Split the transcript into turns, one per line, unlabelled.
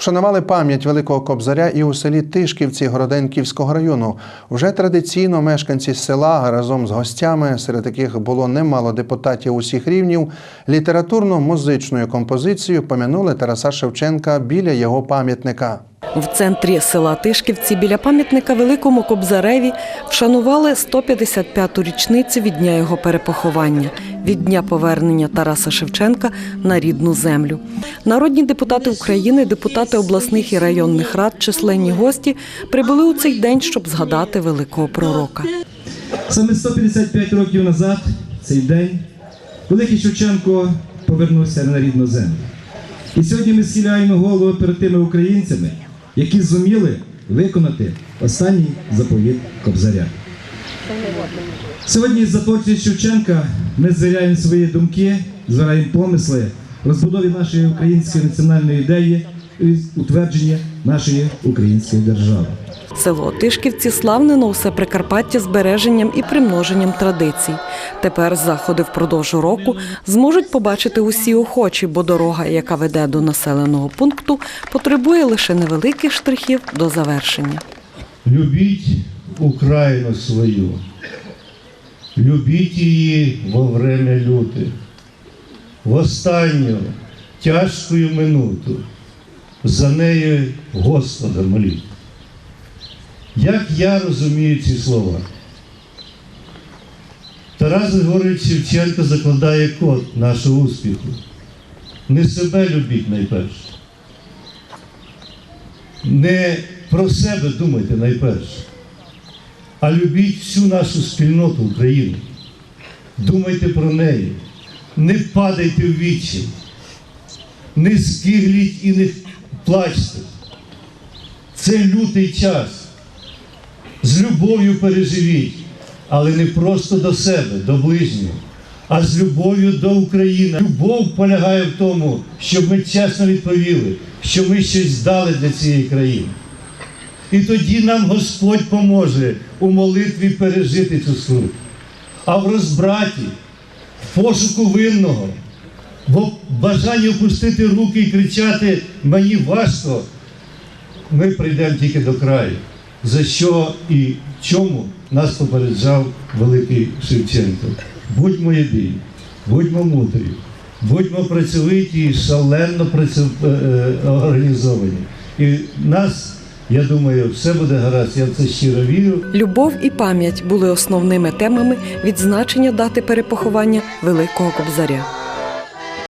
Вшанували пам'ять Великого Кобзаря і у селі Тишківці Городенківського району. Вже традиційно мешканці села разом з гостями, серед яких було немало депутатів усіх рівнів, літературно-музичною композицією помянули Тараса Шевченка біля його пам'ятника.
В центрі села Тишківці біля пам'ятника Великому Кобзареві вшанували 155-ту річницю від дня його перепоховання, від дня повернення Тараса Шевченка на рідну землю. Народні депутати України, депутати обласних і районних рад, численні гості прибули у цей день, щоб згадати великого пророка.
Саме 155 років назад, цей день, Великий Шевченко повернувся на рідну землю. І сьогодні ми схиляємо голову перед тими українцями, які зуміли виконати останній заповіт Кобзаря. Сьогодні за творчість Шевченка ми звіряємо свої думки, звираємо помисли розбудові нашої української національної ідеї і утвердження нашої української держави.
Село Тишківці славне на усе Прикарпаття збереженням і примноженням традицій. Тепер заходи впродовж року зможуть побачити усі охочі, бо дорога, яка веде до населеного пункту, потребує лише невеликих штрихів до завершення.
Любіть Україну свою, любіть її во время люти. В останню тяжку минуту за нею Господа моліть. Як я розумію ці слова? Тарас Григорович Шевченко закладає код нашого успіху. Не себе любіть найперше. Не про себе думайте найперше, а любіть всю нашу спільноту Україну. Думайте про неї, не падайте в вічі, не скигліть і не плачте. Це лютий час. З любов'ю переживіть, але не просто до себе, до ближнього, а з любов'ю до України. Любов полягає в тому, щоб ми чесно відповіли, що ми щось дали для цієї країни. І тоді нам Господь поможе у молитві пережити цю скруту. А в розбраті, в пошуку винного, в бажанні опустити руки і кричати Мені важко, ми прийдемо тільки до краю. За що і чому нас попереджав великий Шевченко. Будьмо єдині, будьмо мудрі, будьмо працьовиті і шалено працю... е, е, організовані. І нас, я думаю, все буде гаразд. Я в це щиро вірю.
Любов і пам'ять були основними темами відзначення дати перепоховання Великого Кобзаря.